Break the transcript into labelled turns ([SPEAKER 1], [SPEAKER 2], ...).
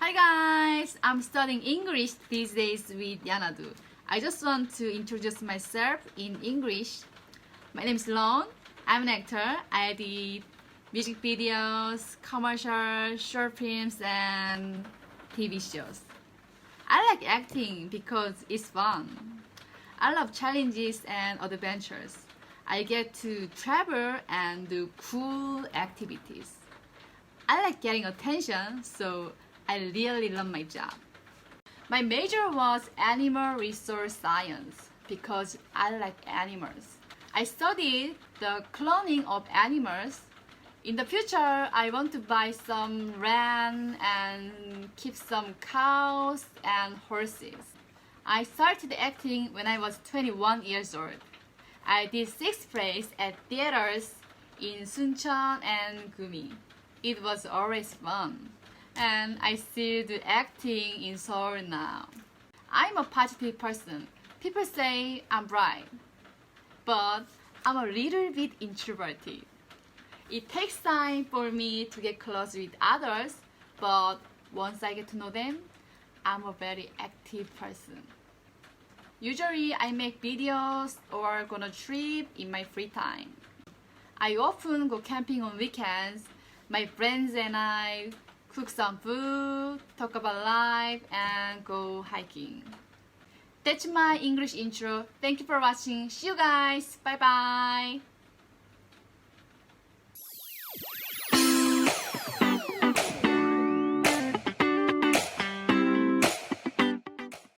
[SPEAKER 1] Hi guys, I'm studying English these days with Yanadu. I just want to introduce myself in English. My name is Lon. I'm an actor. I did music videos, commercials, short films, and TV shows. I like acting because it's fun. I love challenges and adventures. I get to travel and do cool activities. I like getting attention, so I really love my job. My major was animal resource science because I like animals. I studied the cloning of animals. In the future, I want to buy some land and keep some cows and horses. I started acting when I was 21 years old. I did six plays at theaters in Suncheon and Gumi. It was always fun. And I still do acting in Seoul now. I'm a positive person. People say I'm bright. But I'm a little bit introverted. It takes time for me to get close with others, but once I get to know them, I'm a very active person. Usually I make videos or go on a trip in my free time. I often go camping on weekends. My friends and I cook some food, talk about life, and go hiking. That's my English intro. Thank you for watching. See you guys. Bye bye.